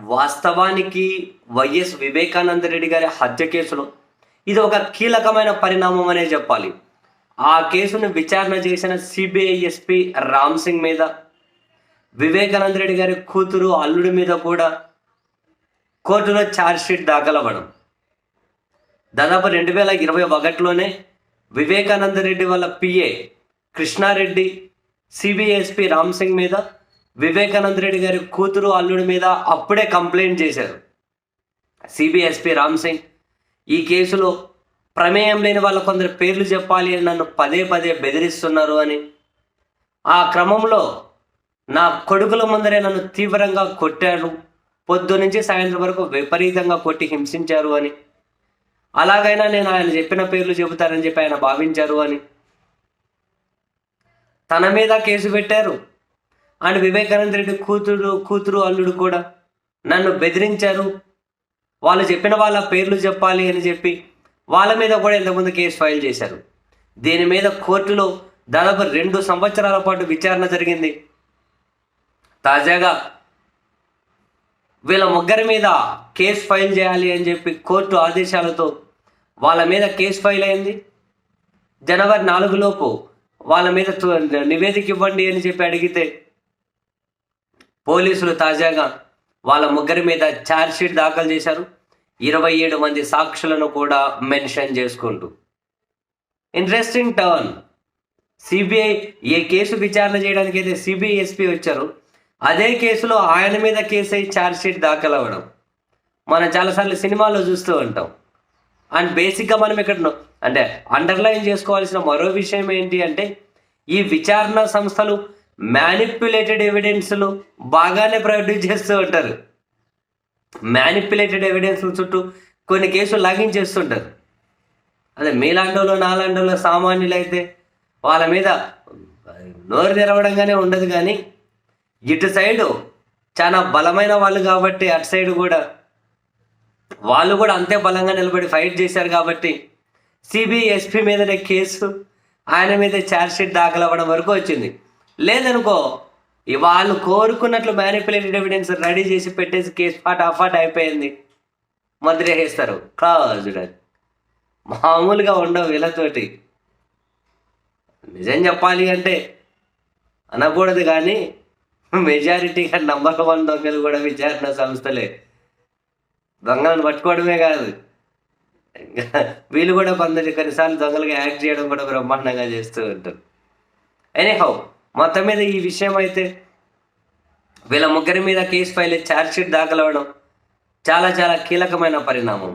వాస్తవానికి వైఎస్ వివేకానంద రెడ్డి గారి హత్య కేసులో ఇది ఒక కీలకమైన పరిణామం అనే చెప్పాలి. ఆ కేసును విచారణ చేసిన సిబిఐ ఎస్పీ రామ్ సింగ్ మీద వివేకానంద రెడ్డి గారి కూతురు అల్లుడి మీద కూడా కోర్టులో ఛార్జ్షీట్ దాఖలవ్వడం. దాదాపు రెండు వేల ఇరవై ఒకటిలోనే వివేకానంద రెడ్డి వాళ్ళ పిఏ కృష్ణారెడ్డి సిబిఎస్పి రామ్ సింగ్ మీద వివేకానంద రెడ్డి గారి కూతురు అల్లుడి మీద అప్పుడే కంప్లైంట్ చేశారు. సిబిఎస్పి రామ్ సింగ్ ఈ కేసులో ప్రమేయం లేని వాళ్ళ కొందరు పేర్లు చెప్పాలి అని నన్ను పదే పదే బెదిరిస్తున్నారు అని. ఆ క్రమంలో నా కొడుకుల ముందరే నన్ను తీవ్రంగా కొట్టారు. పొద్దు నుంచి సాయంత్రం వరకు విపరీతంగా కొట్టి హింసించారు అని. అలాగైనా నేను ఆయన చెప్పిన పేర్లు చెబుతారని చెప్పి ఆయన భావించారు అని. తన మీద కేసు పెట్టారు. అండ్ వివేకానంద రెడ్డి కూతురు కూతురు అల్లుడు కూడా నన్ను బెదిరించారు. వాళ్ళు చెప్పిన వాళ్ళ పేర్లు చెప్పాలి అని చెప్పి వాళ్ళ మీద కూడా ఇంతకుముందు కేసు ఫైల్ చేశారు. దీని మీద కోర్టులో దాదాపు రెండు సంవత్సరాల పాటు విచారణ జరిగింది. తాజాగా వీళ్ళ ముగ్గురి మీద కేసు ఫైల్ చేయాలి అని చెప్పి కోర్టు ఆదేశాలతో వాళ్ళ మీద కేసు ఫైల్ అయింది. జనవరి నాలుగులోపు వాళ్ళ మీద తు- నివేదిక ఇవ్వండి అని చెప్పి అడిగితే పోలీసులు తాజాగా వాళ్ళ ముగ్గురి మీద ఛార్జ్షీట్ దాఖలు చేశారు. ఇరవై ఏడు మంది సాక్షులను కూడా మెన్షన్ చేసుకుంటూ. Interesting turn. సిబిఐ ఏ కేసు విచారణ చేయడానికి అయితే సిబిఐ ఎస్పీ వచ్చారు. అదే కేసులో ఆయన మీద కేసు అయి ఛార్జ్షీట్ దాఖలు అవ్వడం మనం చాలాసార్లు సినిమాల్లో చూస్తూ ఉంటాం. అండ్ బేసిక్గా మనం ఇక్కడ అంటే అండర్లైన్ చేసుకోవాల్సిన మరో విషయం ఏంటి అంటే ఈ విచారణ సంస్థలు మ్యానిపులేటెడ్ ఎవిడెన్స్లు బాగానే ప్రొడ్యూస్ చేస్తూ ఉంటారు. మ్యానిపులేటెడ్ ఎవిడెన్స్ చుట్టూ కొన్ని కేసులు లాగించేస్తుంటారు అదే మీలాంటోళ్ళు నాలాంటోళ్ళు సామాన్యులు అయితే వాళ్ళ మీద నోరు తెరవడంగానే ఉండదు కానీ ఇటు సైడు చాలా బలమైన వాళ్ళు కాబట్టి అటు సైడ్ కూడా వాళ్ళు కూడా అంతే బలంగా నిలబడి ఫైట్ చేశారు కాబట్టి సిబిఎస్పీ మీదనే కేసు ఆయన మీద ఛార్జ్షీట్ దాఖలు అవ్వడం వరకు వచ్చింది. లేదనుకో వాళ్ళు కోరుకున్నట్లు మ్యానిపులేటెడ్ ఎవిడెన్స్ రెడీ చేసి పెట్టేసి కేసు పాట అఫాట్ అయిపోయింది. మంత్రి వేస్తారు క్లాజ్డ్ మామూలుగా ఉండవు వీళ్ళతోటి. నిజం చెప్పాలి అంటే అనకూడదు కానీ మెజారిటీగా నంబర్ వన్ దొంగలు కూడా విచారణ సంస్థలే. దొంగలను పట్టుకోవడమే కాదు. వీళ్ళు కూడా పంతొమ్మిది కొన్నిసార్లు దొంగలుగా యాక్ట్ చేయడం కూడా బ్రహ్మాండంగా చేస్తూ ఉంటారు. ఎనీహౌ మొత్తం మీద ఈ విషయం అయితే వీళ్ళ ముగ్గురి మీద కేసు ఫైల్ ఛార్జ్షీట్ దాఖలవడం చాలా చాలా కీలకమైన పరిణామం.